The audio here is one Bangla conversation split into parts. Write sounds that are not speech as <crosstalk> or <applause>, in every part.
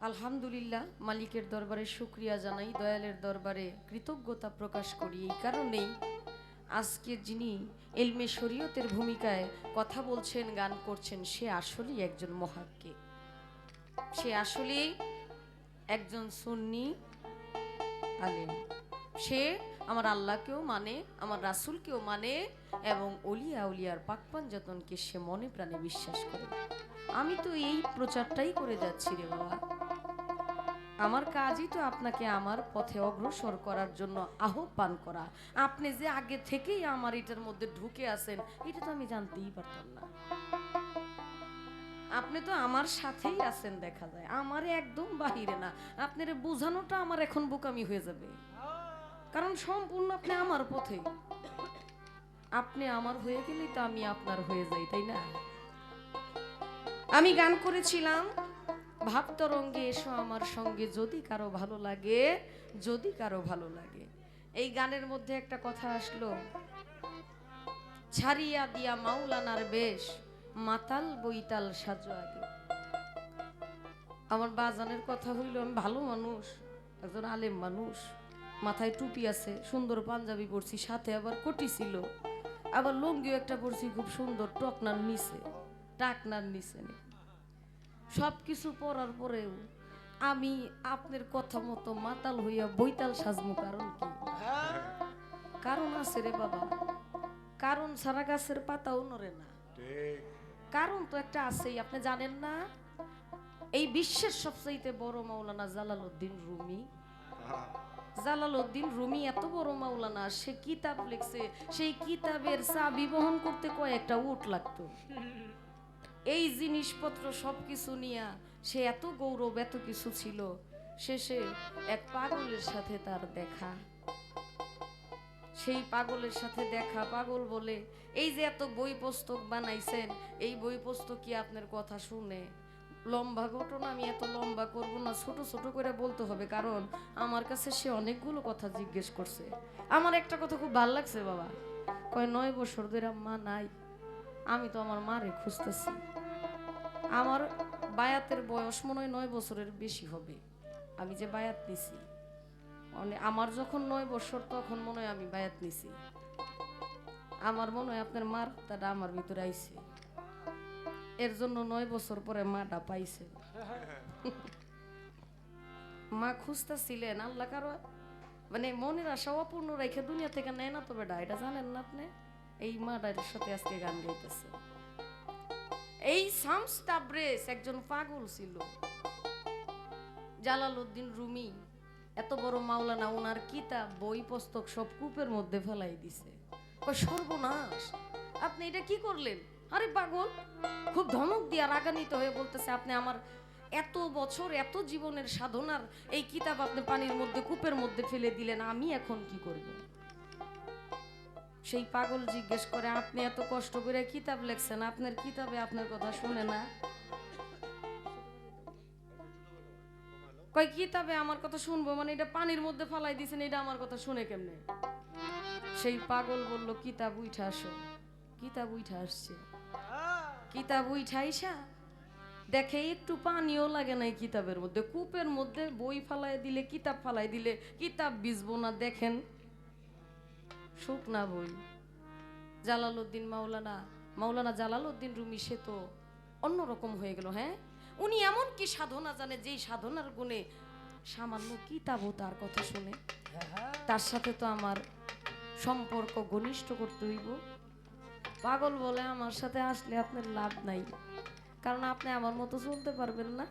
আলহামদুলিল্লাহ, মালিকের দরবারে শুক্রিয়া জানাই, দয়ালের দরবারে কৃতজ্ঞতা প্রকাশ করি। এই কারণেই আজকে যিনি এলমে শরীয়তের ভূমিকায় কথা বলছেন, গান করছেন, সে আসলেই একজন মহাক্কে। সে আসলেই একজন সুন্নি আলেম। সে আমার আল্লাহকেও মানে আমার রাসূলকেও মানে এবং অলিয়া উলিয়ার পাকপান যতনকে সে মনে প্রাণে বিশ্বাস করে। আমি তো এই প্রচারটাই করে যাচ্ছি রে বাবা। আমার কাজই তো আপনাকে আমার পথে অগ্রসর করার জন্য আহ্বান করা। আপনি যে আগে থেকেই আমার এটার মধ্যে ঢুকে আছেন, এটা তো আমি জানতেই পারতাম না। আপনি তো আমার সাথেই আছেন দেখা যায়। আমার একদম বাহিরে না। আপনার বোঝানোটা আমার এখন বোকামি হয়ে যাবে। কারণ সম্পূর্ণ আপনি আমার পথে। আপনি আমার হয়ে গেলেই তো আমি আপনার হয়ে যাই, তাই না? আমি গান করেছিলাম। ভাবতরঙ্গে এসো আমার সঙ্গে, যদি কারও ভালো লাগে, যদি কারও ভালো লাগে। এই গানের মধ্যে একটা কথা আসলো, ছাড়িয়া দিয়া মাওলানার বেশ, মাতাল বইতাল সাজো আগে। আমার বাজানের কথা হইল, আমি ভালো মানুষ, একজন আলেম মানুষ, মাথায় টুপি আছে, সুন্দর পাঞ্জাবি পরছি, সাথে আবার কোটি ছিল, আবার লুঙ্গিও একটা পরছি, খুব সুন্দর, টকনার নিচে, টাকনার নিচে সব কিছু পরার পরেও আমি আপনার কথা মতো মাতাল হইয়া বইতাল সাজমু কারণ কি? কারণ আছে রে বাবা। কারণ সারা গাছের পাতাও নড়ে না। কারণ তো একটা আছেই আপনি জানেন না? এই বিশ্বের সবচাইতে বড় মাওলানা জালালউদ্দিন রুমি। জালালউদ্দিন রুমি এত বড় মাওলানা সে কিতাব লিখছে সেই কিতাবের চাবি বহন করতে কয়েকটা উট লাগতো। এই জিনিসপত্র সবকিছু নিয়া সে এত গৌরব, এত কিছু ছিল। শেষে এক পাগলের সাথে তার দেখা। সেই পাগলের সাথে দেখা পাগল বলে, এই যে এত বই পুস্তক বানাইছেন, এই বই পুস্তক কি আপনার কথা শুনে? লম্বা ঘটনা, আমি এত লম্বা করব না, ছোট ছোট করে বলতে হবে, কারণ আমার কাছে সে অনেকগুলো কথা জিজ্ঞেস করছে। আমার একটা কথা খুব ভালো লাগছে, বাবা। কয়, নয় বছর ধরে মা নাই, আমি তো আমার মারে খুঁজতেছি। আমার বায়াতের বয়স মনে হয় নয় বছরের বেশি হবে। আমি যে বায়াত নিছি। মানে আমার যখন নয় বছর, তখন মনে হয় আমি বায়াত নিছি। আমার মনে হয় আপনার মার তাটা আমার ভিতরে আইছে। এর জন্য নয় বছর পরে মাটা পাইছে। মা খুঁজতেছিলেন, আল্লাহ কারও মানে মনের আশা অপূর্ণ রেখে দুনিয়া থেকে নেয় না তো বেটা, এটা জানেন না আপনি? এই মাটার সাথে আজকে গান গাইতেছে। এই শামস তাবরেজ একজন পাগল ছিল। জালালউদ্দিন রুমি, এত বড় মাওলানা ওনার কিতাব, বই, পুস্তক সব কূপের মধ্যে ফেলাই দিছে। সর্বনাশ, আপনি এটা কি করলেন? আরে পাগল, খুব ধমক দিয়া রাগান্বিত হয়ে বলতেছে, আপনি আমার এত বছর, এত জীবনের সাধনার এই কিতাব আপনি পানির মধ্যে, কূপের মধ্যে ফেলে দিলেন, আমি এখন কি করব? সেই পাগল জিজ্ঞেস করে, আপনি এত কষ্ট করে কিতাব লেখছেন? আপনার কিতাবে আপনার কথা শুনে না? কয়, কিতাবে আমার কথা শুনব? মানে এটা পানির মধ্যে ফালাই দিছেন, এটা আমার কথা শুনে কেমনে? সেই পাগল বলল, কিতাব উঠা আসো, কিতাব উঠা আসছে। কিতাব উঠা আইসা দেখে একটু পানিও লাগে না কিতাবের মধ্যে। কূপের মধ্যে বই ফালাই দিলে, কিতাব ফালাই দিলে কিতাব বিজবো না, দেখেন। শুকনা বই। জালালউদ্দিন মাওলানা মাওলানা জালালউদ্দিন রুমি, সে তো অন্যরকম হয়ে গেল হ্যাঁ? উনি এমন কি সাধনা জানে, যেই সাধনার গুণে সামান্য কিতাবও তার কথা শুনে। তার সাথে তো আমার সম্পর্ক ঘনিষ্ঠ করতে হইব। পাগল বলে আমার সাথে আসলে আপনার লাভ নাই, কারণ আপনি আমার মতো চলতে পারবেন না।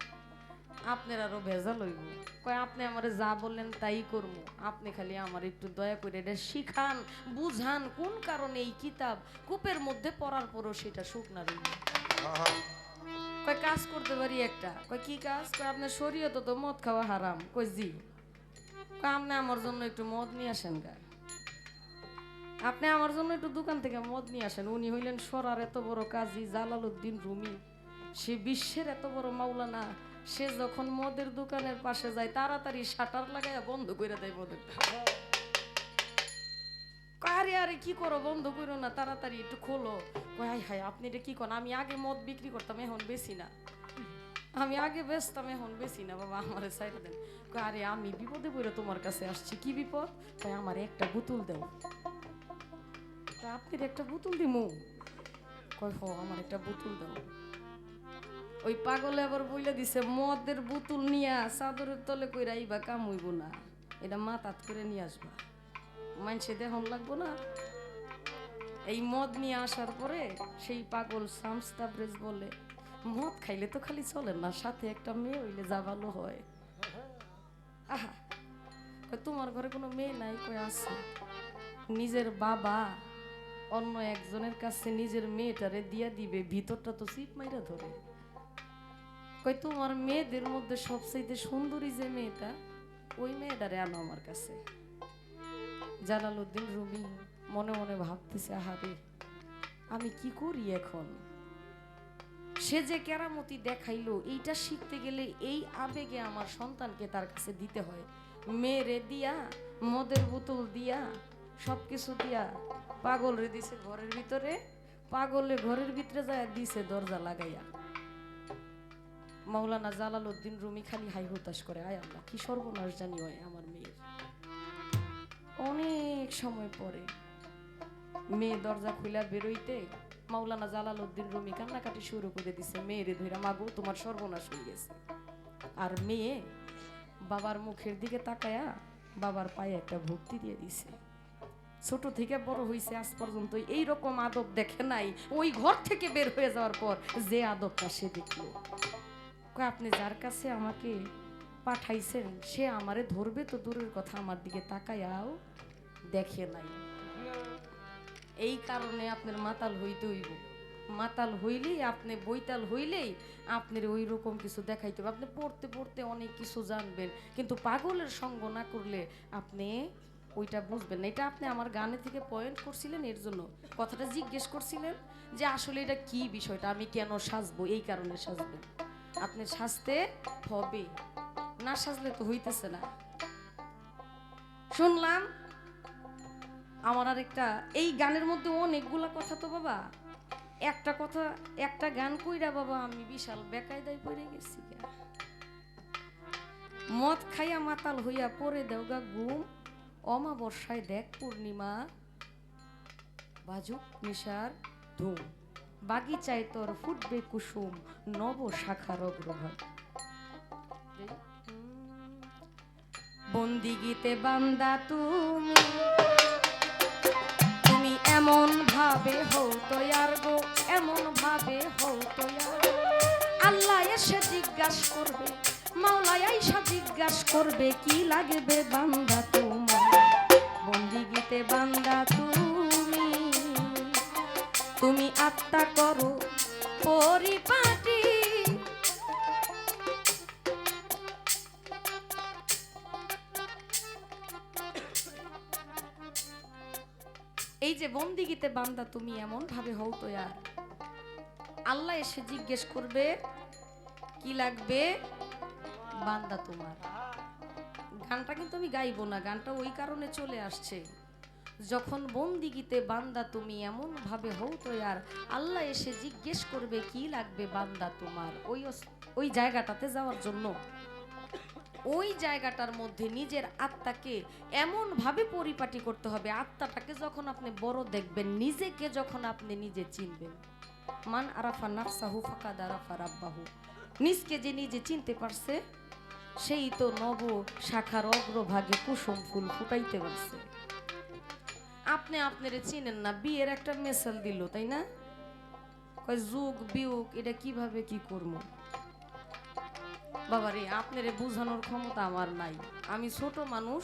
আপনার আরও ভেজাল হইব। কয়, আপনি আমারে যা বললেন তাই করব। আপনি খালি আমার একটু দয়া করে এটা শিখান, বুঝান, কোন কারণে এই কিতাব কূপের মধ্যে পড়ার পরও সেটা শুকনা রইল। কয়, কাজ করতে পারি একটা। কয়, কি কাজ? কয়, আপনার শরীয়ত তো মদ খাওয়া হারাম। কয়, জি। কয়, আপনি আমার জন্য একটু মদ নিয়ে আসেন গা। আপনি আমার জন্য একটু দোকান থেকে মদ নিয়ে আসেন। উনি হইলেন সরার এত বড় কাজী জালালউদ্দিন রুমি। সে বিশ্বের এত বড় মাওলানা। সে যখন মদের দোকানের পাশে যায়, তাড়াতাড়ি শাটার লাগাইয়া বন্ধ করে দেয় মদের আরে আরে, কি করো? বন্ধ করো না, তাড়াতাড়ি একটু খোলো। হাই হাই আপনি এটা কি করেন? আমি আগে মদ বিক্রি করতাম, এখন বেশি না। আমি আগে বেচতাম, এখন বেশি না, বাবা, আমারে সাইড দেন। আরে, আমি বিপদে পড়ে তোমার কাছে আসছি, কি বিপদ? তাই আমার একটা বোতল দেও। তা আপনার একটা বোতল দিমু? কয়, হ, আমার একটা বোতল দাও। ওই পাগলে আবার বইলে দিছে, মদের বোতল নিয়া চাদরের তলে কইরা ইবা কাম হইব না। এটা মাথাত করে নিয়ে আসবা। মানসে দেহন লাগবো না। এই মদ নিয়ে আসার পরে সেই পাগল শামস তাবরেজ বলে, মদ খাইলে তো খালি চলে না, সাথে একটা মেয়ে হইলে যা ভালো হয়। আহা তোমার ঘরে কোনো মেয়ে নাই? কই আছে। নিজের বাবা অন্য একজনের কাছে নিজের মেয়েটারে দিয়া দিবে, ভিতরটা তো সিপ মাইরা ধরে। কই, তোমার মেয়েদের মধ্যে সবচেয়ে সুন্দরী যে মেয়েটা, ওই মেয়েটারে আনো আমার কাছে। জালালউদ্দিন রুমি মনে মনে ভাবতেছে, আহারে, আমি কি করি এখন? সে যে কেরামতি দেখাইলো, এইটা শিখতে গেলে এই আবেগে আমার সন্তানকে তার কাছে দিতে হয়। মেয়েরে দিয়া, মদের বোতল দিয়া সব কিছু দিয়া পাগল রে দিছে ঘরের ভিতরে, পাগলে ঘরের ভিতরে যায় দিছে দরজা লাগাইয়া। মাওলানা জালালউদ্দিন রুমি খালি হাই হতাশ করে, আয় আল্লাহ, কি সর্বনাশ জানি হয় আমার মেয়ের। অনেক সময় পরে মেয়ে দরজা খুলে বেরোইতে মাওলানা জালালউদ্দিন রুমি কান্নাকাটি শুরু করে দিছে, মেয়েরে ধইরা মাগো, তোমার সর্বনাশ হয়ে গেছে। আর মেয়ে বাবার মুখের দিকে তাকায়া বাবার পায়ে একটা ভক্তি দিয়ে দিছে। ছোট থেকে বড় হইছে, আজ পর্যন্ত এই রকম আদব দেখে নাই। ওই ঘর থেকে বের হয়ে যাওয়ার পর যে আদবটা সে দেখল। আপনি যার কাছে আমাকে পাঠাইছেন, সে আমারে ধরবে তো দূরের কথা, আমার দিকে তাকায়াও দেখে নাই। এই কারণে আপনার মাতাল হইতে হইব। মাতাল হইলেই, আপনি বইতাল হইলেই আপনার ওই রকম কিছু দেখাইতে হবে। আপনি পড়তে পড়তে অনেক কিছু জানবেন, কিন্তু পাগলের সঙ্গ না করলে আপনি ওইটা বুঝবেন না। এটা আপনি আমার গানে থেকে পয়েন্ট করছিলেন, এর জন্য কথাটা জিজ্ঞেস করছিলেন যে আসলে এটা কি বিষয়টা, আমি কেন সাজবো, এই কারণে সাজবেন। আপনি সাজতে হবে। না সাজলে তো হইতেছে না। শুনলাম আমার আর একটা এই গানের মধ্যে অনেকগুলা কথা তো বাবা। একটা কথা, একটা গান কইরা বাবা আমি বিশাল বেকায়দায় পড়ে গেছি মদ খাইয়া মাতাল হইয়া পরে দেওগা ঘুম। অমাবস্যায় দেখ পূর্ণিমা, বাজুক নিশার ধুম। বাগিচায় তোর ফুটবে কুসুম নব শাখার অগ্রভাগ বন্দি গীতে বান্দা তুমি তুমি এমন ভাবে হও তৈয়ার গো, এমন ভাবে হও তৈয়ার আল্লাহ এসে জিজ্ঞাসা করবে মাওলা আইসা জিজ্ঞাসা করবে, কি লাগবে বান্দা তোমার? বন্দি গীতে বান্দা তুমি তুমি আত্মা করো পরিপাটি। এই যে বন্দিগীতে বান্দা তুমি এমন ভাবে হও তো আর। আল্লাহ এসে জিজ্ঞেস করবে, কি লাগবে বান্দা তোমার? গানটা কিন্তু আমি গাইবো না, গানটা ওই কারণে চলে আসছে। যখন বন্দিগীতে বান্দা তুমি এমন ভাবে হও তো আর আল্লাহ এসে জিজ্ঞেস করবে, কি লাগবে বান্দা তোমার? ওই ওই জায়গাটাতে যাওয়ার জন্য। ওই জায়গাটার মধ্যে নিজের আত্মাকে এমন ভাবে পরিপাটি করতে হবে, আত্মাটাকে যখন আপনি বড় দেখবেন, নিজেকে যখন আপনি নিজে চিনবেন। মান আরাফা নাফসাহু ফাকাদ আরাফা রাব্বাহু। নিজকে যে নিজে চিনতে পারছে, সেই তো নব শাখার অগ্রভাগে কুসুম ফুল ফুটাইতে পারছে। আপনি আপনারে চিনেন না, বিয়ের একটা মেসেল দিল, তাই না? কয়, যুগ, বিয়োগ, এটা কীভাবে কি করব? বাবারে, আপনারে বোঝানোর ক্ষমতা আমার নাই। আমি ছোট মানুষ,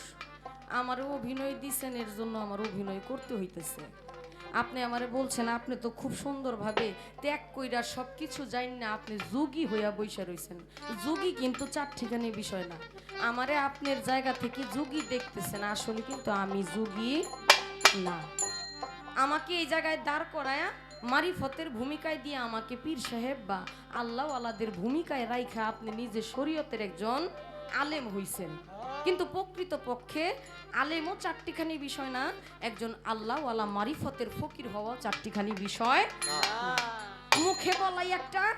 আমার অভিনয় দিছেন এর জন্য আমার অভিনয় করতে হইতেছে। আপনি আমারে বলছেন, আপনি তো খুব সুন্দরভাবে ত্যাগ কইরা সব কিছু জান না, আপনি যোগী হইয়া বইসা রইছেন। যোগী কিন্তু চার ঠিকানি বিষয় না। আমারে আপনার জায়গা থেকে যোগী দেখতেছেন, আসলে কিন্তু আমি যোগী না। আমাকে এই জায়গায় দাঁড় করায়া মারিফতের ভূমিকায় দিয়ে আমাকে পীর সাহেব বা আল্লাহ ভূমিকায় রাইখা আপনি নিজে শরীয়তের একজন আলেম হইছেন। কিন্তু প্রকৃত পক্ষে আলেমও চারটিখানি বিষয় না, একজন আল্লাহ আলা মারিফতের ফকির হওয়া চারটিখানি বিষয় মুখে বলাই একটা,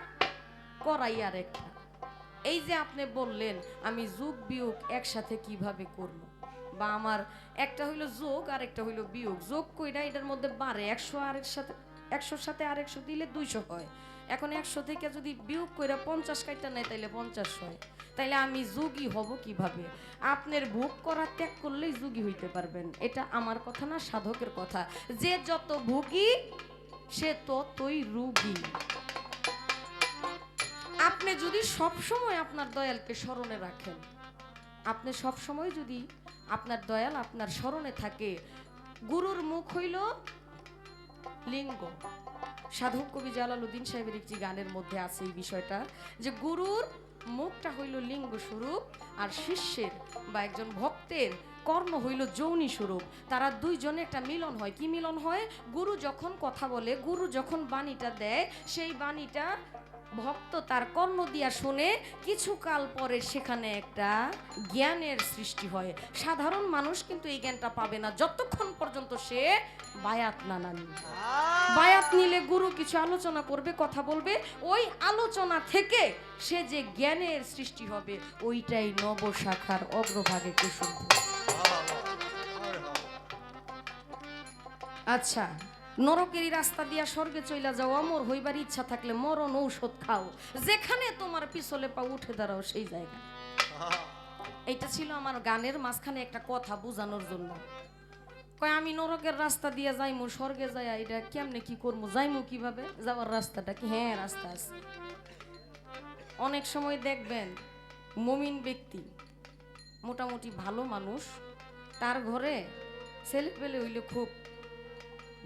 করাই আর একটা এই যে আপনি বললেন, আমি যোগ বিয়োগ একসাথে কীভাবে করব? বা আমার একটা হইল যোগ আর একটা হইল বিয়োগ। যোগ কইরা এটার মধ্যে বাড়ে একশো আরেক সাথে একশোর সাথে আর একশো দিলে দুইশো হয়। এখন একশো থেকে যদি বিয়োগ কইরা পঞ্চাশ কাইটা নেয়, তাইলে পঞ্চাশ হয়। তাইলে আমি যোগী হব কীভাবে? আপনার ভোগ করা ত্যাগ করলেই যোগী হইতে পারবেন। এটা আমার কথা না, সাধকের কথা। যে যত ভোগী, সে ততই রুগী। আপনি যদি সব সময় আপনার দয়ালকে স্মরণে রাখেন, আপনি সব সময় যদি আপনার দয়াল আপনার স্মরণে থাকে। গুরুর মুখ হইল লিঙ্গ। সাধক কবি জালাল উদ্দিন সাহেবের একটি গানের মধ্যে আছে এই বিষয়টা, যে গুরুর মুখটা হইল লিঙ্গ স্বরূপ আর শিষ্যের বা একজন ভক্তের কর্ণ হইল যৌনি স্বরূপ তারা দুইজনে একটা মিলন হয়। কি মিলন হয়? গুরু যখন কথা বলে, গুরু যখন বাণীটা দেয়, সেই বাণীটা ভক্ত তার কর্ণ দিয়া শুনে কিছুকাল পরে সেখানে একটা জ্ঞানের সৃষ্টি হয়। সাধারণ মানুষ কিন্তু এই জ্ঞানটা পাবে না। যতক্ষণ পর্যন্ত সে বায়াত না নানি বায়াত নিলে গুরু কিছু আলোচনা করবে কথা বলবে। ওই আলোচনা থেকে সে যে জ্ঞানের সৃষ্টি হবে ওইটাই নবশাখার অগ্রভাগে কুসুম। আচ্ছা। নরকেরই রাস্তা দিয়া স্বর্গে চইলা যাও, অমর হইবার ইচ্ছা থাকলে মরণ ঔষধ খাও। যেখানে তোমার পিছলে পা উঠে দাঁড়াও সেই জায়গা এইটা ছিল আমার গানের মাঝখানে একটা কথা বোঝানোর জন্য। কয়, আমি নরকের রাস্তা দিয়ে যাইমু, স্বর্গে যাই এটা কেমনে কি করব যাইমু কীভাবে? যাওয়ার রাস্তাটা কি? হ্যাঁ রাস্তা আছে। অনেক সময় দেখবেন, মমিন ব্যক্তি মোটামুটি ভালো মানুষ, তার ঘরে ছেলে পেলে হইলে খুব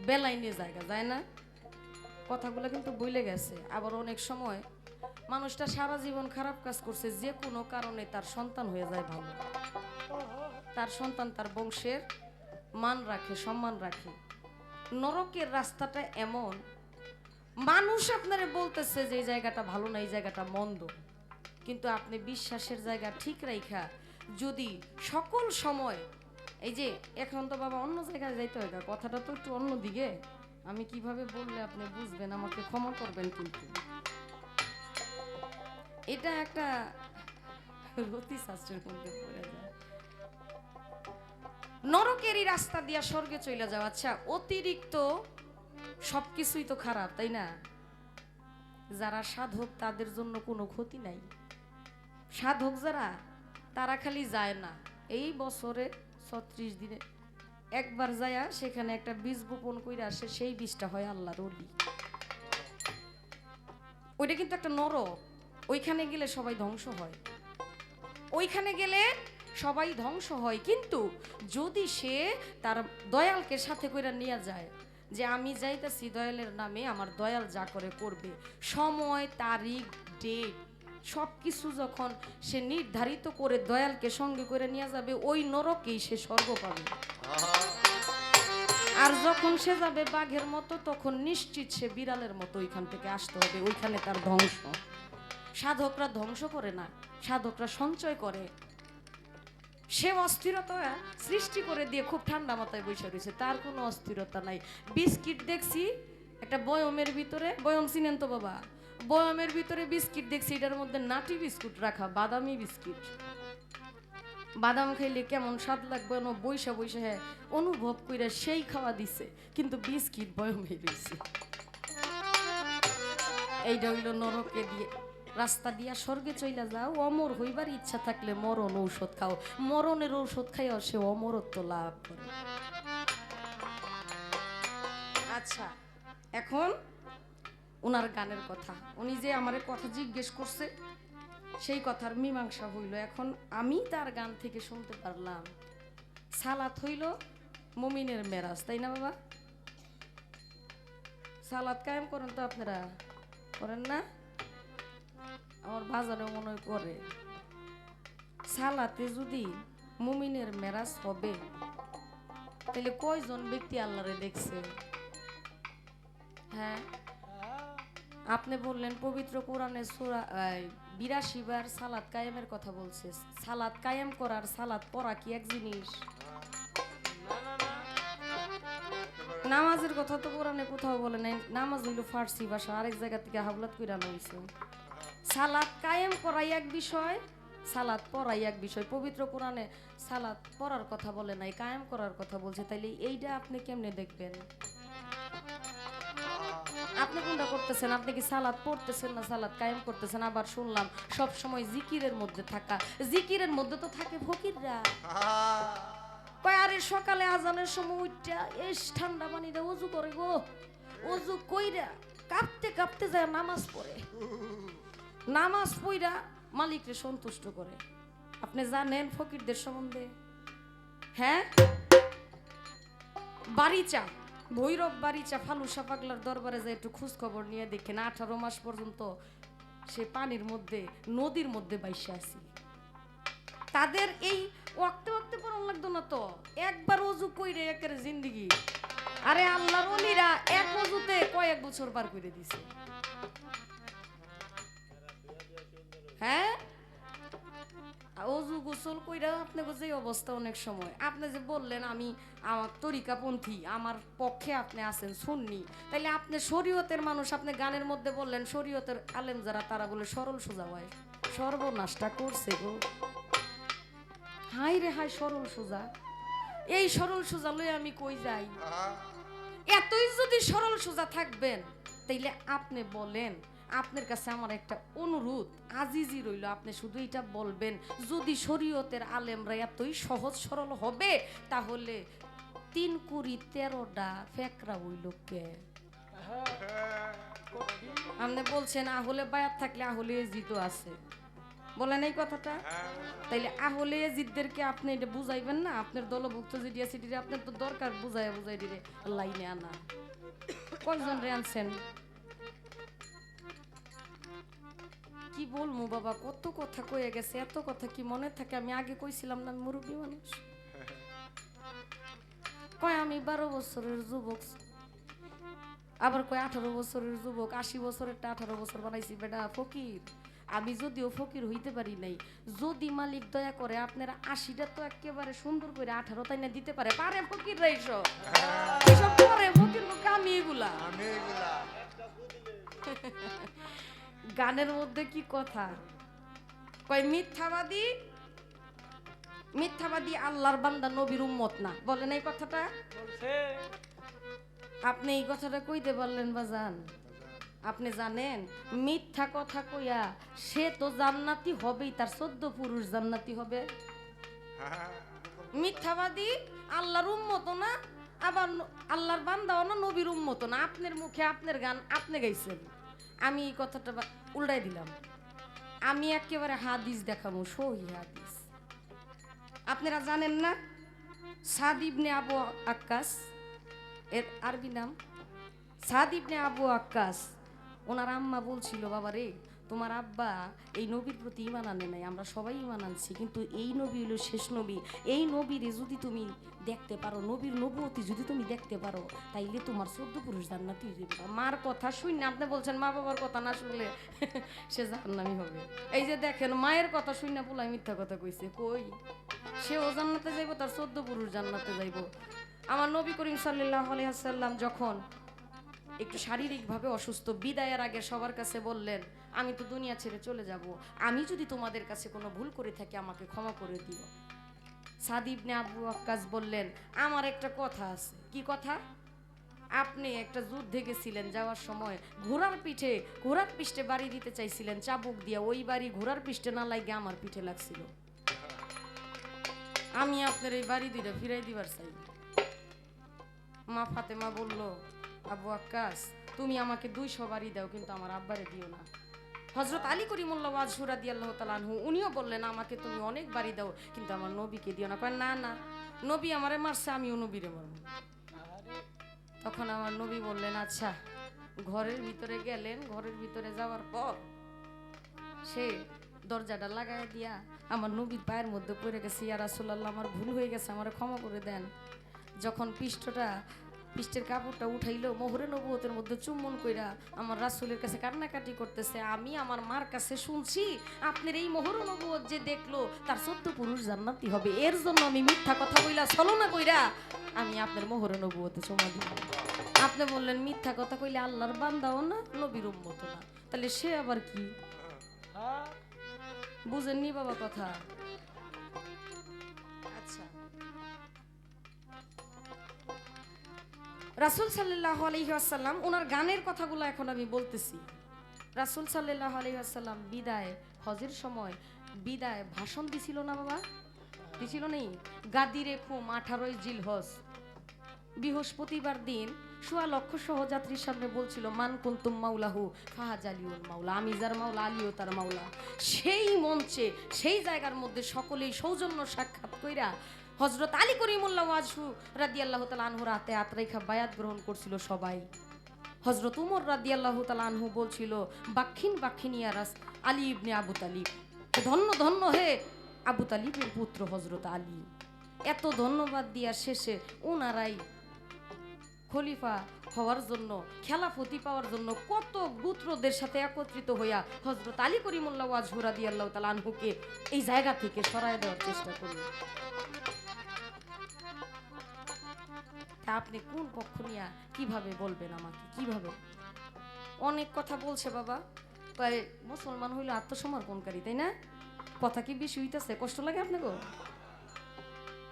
বেলাইনে জায়গা যায় না? কথাগুলো কিন্তু বইলে গেছে। আবার অনেক সময় মানুষটা সারা জীবন খারাপ কাজ করছে, যে কোনো কারণে তার সন্তান হয়ে যায় ভালো। তার সন্তান তার বংশের মান রাখে, সম্মান রাখে। নরকের রাস্তাটা এমন। মানুষ আপনারে বলতেছে যে এই জায়গাটা ভালো না, এই জায়গাটা মন্দ। কিন্তু আপনি বিশ্বাসের জায়গা ঠিক রাইখা, যদি সকল সময় এই যে, এখন তো বাবা অন্য জায়গায় যাইতে হয় কথাটা তো একটু অন্য দিকে। আমি কীভাবে বললে আপনি বুঝবেন, আমাকে ক্ষমা করবেন কিন্তু। এটা একটা রতি শাস্ত্রের মধ্যে পড়ে যায়। নরকেরই রাস্তা দিয়া স্বর্গে চলে যাওয়া আচ্ছা অতিরিক্ত সবকিছুই তো খারাপ, তাই না? যারা সাধক, তাদের জন্য কোনো ক্ষতি নাই। সাধক যারা, তারা খালি যায় না। এই বছরে ছত্রিশ দিনে। একবার যায়া সেখানে একটা বীজ বপন করে আসে, সেই বীজটা হয় আল্লাহর অলি ওইটা কিন্তু একটা নরক ওইখানে গেলে সবাই ধ্বংস হয়। ওইখানে গেলে সবাই ধ্বংস হয়। কিন্তু যদি সে তার দয়ালকে সাথে করে নিয়ে যায়, যে আমি যাইতেছি দয়ালের নামে, আমার দয়াল যা করে করবে। সময়, তারিখ ডেট সব কিছু যখন সে নির্ধারিত করে দয়ালকে সঙ্গে করে নিয়ে যাবে, ওই নরকেই সে স্বর্গ পাবে। আর যখন সে যাবে বাঘের মতো, তখন নিশ্চিত সে বিড়ালের মতো ওইখান থেকে আসতে হবে, ওইখানে তার ধ্বংস। সাধকরা ধ্বংস করে না, সাধকরা সঞ্চয় করে। সে অস্থিরতা সৃষ্টি করে দিয়ে খুব ঠান্ডা মাথায় বসে রয়েছে, তার কোনো অস্থিরতা নাই। বিস্কিট দেখছি, একটা বয়মের ভিতরে, বয়ম চিনেন তো বাবা। বয়মের ভিতরে বিস্কিট দেখছি, এটার মধ্যে নাটি বিস্কুট রাখা, বাদামি বিস্কিট। বাদাম খাইলে কেমন স্বাদ লাগবে? না বৈশা বৈশা হ্যাঁ অনুভব কইরা সেই খাওয়া দিছে, কিন্তু বিস্কিট বয়মে রয়েছে এইটা হইল নরকে দিয়ে, রাস্তা দিয়া স্বর্গে চইলা যাও, অমর হইবার ইচ্ছা থাকলে মরণ ঔষধ খাও। মরণের ঔষধ খাইও সে অমরত্ব লাভ করে। আচ্ছা এখন ওনার গানের কথা। উনি যে আমার কথা জিজ্ঞেস করছে, সেই কথার মীমাংসা হইল। এখন আমি তার গান থেকে শুনতে পারলাম। সালাত হইল মমিনের মেরাজ, তাই না বাবা? সালাদ কায়েম করেন তো আপনারা? করেন না? আমার বাজারে মনে করে। সালাতে যদি মুমিনের মেরাজ হবে, তাহলে কয়জন ব্যক্তি আল্লাহরে দেখছে? হ্যাঁ? আপনি বললেন পবিত্র কোরআনে সুরা বিরাশি বার সালাদ কায়েমের কথা বলছে। সালাদ কায়েম করার সালাদ পড়া কি এক জিনিস? নামাজের কথা তো কোরআনে কোথাও বলে নাই। নামাজ হইল ফার্সি ভাষা, আরেক জায়গা থেকে হাবলাত করে আনা সালাদ কায়েম করাই এক বিষয় সালাদ পড়াই এক বিষয়। পবিত্র কোরআনে সালাদ পড়ার কথা বলে নাই, কায়েম করার কথা বলছে। তাইলে এইটা আপনি কেমনে দেখবেন? আপনি কোনটা করতেছেন আপনি কি সালাদ পড়তেছেন না সালাদ কায়েম করতেছেন? আবার শুনলাম সব সময় জিকিরের মধ্যে থাকা। জিকিরের মধ্যে তো থাকে ফকিররা। কয় আরে সকালে আজানের সময় উঠটা এস ঠান্ডা পানিতে অজু করে গো। অজু কইরা কাঁপতে কাঁপতে যায় নামাজ পড়ে। নামাজ পইরা মালিককে সন্তুষ্ট করে। আপনি জানেন ফকিরদের সম্বন্ধে? হ্যাঁ? বাড়িচা ভৈরব বাড়িচা ফালুসা পাগলার দরবারে যায় একটু খোঁজ খবর নিয়ে দেখেন, আঠারো মাস পর্যন্ত সে পানির মধ্যে, নদীর মধ্যে বাইসে আছি। তাদের এই ওয়াক্তে ওয়াক্তে পড়ান লাগতো না তো? একবার অজু কইরে একের জিন্দিগি। আরে আল্লাহর অলিরা এক অজুতে কয়েক বছর পার করে দিছে। হ্যাঁ? অজু গোসল কইরা আপনাকে যে অবস্থা অনেক সময়। আপনি যে বললেন আমি আমার তরিকাপন্থী আমার পক্ষে আপনি আছেন শুননি তাইলে আপনি শরীয়তের মানুষ আপনি গানের মধ্যে বললেন শরীয়তের আলেম যারা তারা বলে সরল সোজা হয় সর্বনাশটা করছে গো। হাই রে হাই সরল সোজা। এই সরল সোজা লই আমি কই যাই? এতই যদি সরল সোজা থাকবেন তাইলে আপনি বলেন আপনার কাছে আমার একটা অনুরোধ। আজিজি রইল, আপনি শুধু এটা বলবেন, যদি শরীয়তের আলেমরা এতই সহজ সরল হবে, তাহলে তিন কুড়ি তেরোটা ফেকরা হইল কে? আপনি বলছেন আহলে বায়াত থাকলে আহলে জিতো আছে। বলেন এই কথাটা? তাইলে আহলে জিদদেরকে আপনি এটা বুঝাইবেন না? আপনার দলভুক্ত যেটি আছে আপনার তো দরকার বুঝাই বুঝাই দিলে লাইনে আনা। কয়জন রে আনছেন? কি বলমু বাবা? কত কথা কয়ে গেছে এত কথা কি মনে থাকে? আমি আগে কইছিলাম না আমি মুরব্বী মানুষ। কয় আমি বারো বছরের যুবক। আবার কয় আঠারো বছরের যুবক। আশি বছরেরটা আঠারো বছর বানাইছি বেটা ফকির। আমি যদিও ফকির হইতে পারি নাই যদি মালিক দয়া করে আপনারা আশিটা তো একেবারে সুন্দর করে আঠারো তাই না দিতে পারে পারে ফকির এইসব এসব। করে ফকির আমি এগুলা। আমি এগুলা। <laughs> গানের মধ্যে কি কথা? কয় মিথ্যাবাদী? মিথ্যাবাদী আল্লাহর বান্দা নবীর উম্মত না। বলেন এই কথাটা? আপনি এই কথাটা কইতে পারলেন বাজান আপনি জানেন মিথ্যা কথা কইয়া সে তো জান্নাতি হবেই তার চোদ্দ পুরুষ জান্নাতি হবে। মিথ্যাবাদী আল্লাহর উম্মত না আবার আল্লাহর বান্দাও না নবীর উম্মত না। আপনার মুখে আপনার গান আপনি গাইছেন। আমি এই কথাটা বা- উল্টাই দিলাম। আমি একেবারে হাদিস দেখাবো, সহি হাদিস। আপনারা জানেন না? সাদিবনে আবু আক্কাস, এর আরবি নাম? সাদিবনে আবু আক্কাস, ওনার আম্মা বলছিল বাবা রে তোমার আব্বা এই নবীর প্রতি ইমান আনে নাই, আমরা সবাই ইমান আনছি, কিন্তু এই নবী হলো শেষ নবী। এই নবীরে যদি তুমি দেখতে পারো, নবীর নবুয়তি যদি তুমি দেখতে পারো, তাইলে তোমার চোদ্দ পুরুষ জান্নাতি মার কথা শুনে আপনি বলছেন মা বাবার কথা না শুনলে <laughs> সে জান্নামি হবে। এই যে দেখেন, মায়ের কথা শুনে পোলাই মিথ্যা কথা কইছে, কই? সেও জান্নাতে যাইব, তার চোদ্দ পুরুষ জান্নাতে যাইব। আমার নবী করিম সাল্লাহ আলাইসাল্লাম যখন একটু শারীরিকভাবে অসুস্থ, বিদায়ের আগে সবার কাছে বললেন আমি তো দুনিয়া ছেড়ে চলে যাব। আমি যদি তোমাদের কাছে কোনো ভুল করে থাকি, আমাকে ক্ষমা করে দিও। সাদিবনে আবু আক্কাস বললেন, আমার একটা কথা আছে। কি কথা? আপনি একটা যুদ্ধে গেছিলেন, যাওয়ার সময় ঘোড়ার পিঠে ঘোড়ার পিঠে বাড়ি দিতে চাইছিলেন, চাবুক দিয়ে ওই বাড়ি ঘোড়ার পিঠে না লাগে আমার পিঠে লাগছিল। আমি আপনার এই বাড়ি দুইটা ফিরাই দিবার চাই। মা ফাতেমা বলল, আবু আক্কাস তুমি আমাকে দুইশো বাড়ি দাও, কিন্তু আমার আব্বারে দিও না। হজরত আলী করিমুল্লাহ ওয়াজহুরা দি আল্লাহ তালানহু উনিও বললেন, আমাকে তুমি অনেক বাড়ি দাও, কিন্তু আমার নবীকে দিও না। কয়, না না, নবী আমারে মারছে, আমিও নবীরে মারব। তখন আমার নবী বললেন আচ্ছা ঘরের ভিতরে গেলেন, ঘরের ভিতরে যাওয়ার পর সে দরজাটা লাগাই দিয়া আমার নবীর পায়ের মধ্যে পড়ে গেছে, ইয়া রাসূলুল্লাহ, আমার ভুল হয়ে গেছে, আমার ক্ষমা করে দেন। যখন পৃষ্ঠটা পৃষ্ঠের কাপড়টা উঠাইলো মোহরে নবুয়তের মধ্যে চুম্বন কইরা আমার রাসূলের কাছে কান্নাকাটি করতেছে। আমি আমার মার কাছে শুনছি আপনার এই মোহর নবুয়ত যে দেখল তার সত্য পুরুষ জান্নাতি হবে। এর জন্য আমি মিথ্যা কথা কইলা ছলনা কইরা আমি আপনার মোহরে নবুয়তে চুমা দিব। আপনি বললেন মিথ্যা কথা কইলে আল্লাহর বান্দাও না নবীর উম্মত না। তাহলে সে আবার কি? হ্যাঁ। বুঝেননি বাবা কথা? রাসুল সাল্লাহ আলহিহাসাল্লাম ওনার গানের কথাগুলো এখন আমি বলতেছি। রাসুল সাল্লাহ আলহিহাসাল্লাম বিদায়, হজের সময় বিদায় ভাষণ দিছিল না বাবা? দিছিল নেই? গাদি রেখুম আঠারোই জিল হজ বৃহস্পতিবার দিন সোয়া লক্ষ সহযাত্রীর সামনে বলছিল, মান কুন্তুম মাওলাহু ফাহাজ আলিউল মাওলা, আমি যার মাওলা, আলিও তার মাওলা। সেই মঞ্চে, সেই জায়গার মধ্যে সকলেই সৌজন্য সাক্ষাৎ কইরা হজরত আলী করিমুল্লাহ ওয়াজহু রাদিয়াল্লাহু তাআলা আনহুর হাতে আত্রাইখা বায়াত গ্রহণ করছিল সবাই। হজরত উমর রাদিয়াল্লাহু তাআলা আনহু বলছিল বাক্ষিন বাক্ষিনিয়া রাস আলী ইবনে আবু তালিব। ধন্য ধন্য হে আবু তালিবের পুত্র হজরত আলী। এত ধন্যবাদ দেওয়ার শেষে ওনারাই খলিফা হওয়ার জন্য, খেলাফতি পাওয়ার জন্য কত গুত্রদের সাথে একত্রিত হইয়া হজরত আলী করিমুল্লাহ ওয়াজহুরা দিয়ে আল্লাহ তালা আনহুকে এই জায়গা থেকে সরায় দেওয়ার চেষ্টা করল। তা আপনি কোন পক্ষ নিয়ে কীভাবে বলবেন আমাকে? কীভাবে? অনেক কথা বলছে বাবা। কয় মুসলমান হইল আত্মসমর্পণকারী, তাই না? কথা কি বেশি হইতাছে? কষ্ট লাগে আপনাকে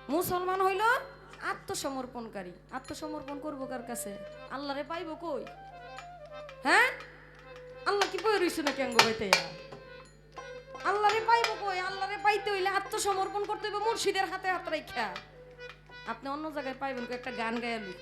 মুসলমান হইল আত্মসমর্পণকারী। আত্মসমর্পণ করব কার কাছে? আল্লাহরে পাইবো কই? হ্যাঁ? আল্লাহ কি বই রইছো নাকি অঙ্গ বইতে? আল্লাহরে পাইবো কই? আল্লাহরে পাইতে হইলে আত্মসমর্পণ করতে হইবে মুর্শিদের হাতে হাত রাইখা। আপনি অন্য জায়গায় পাইবেন একটা গান গায়ালি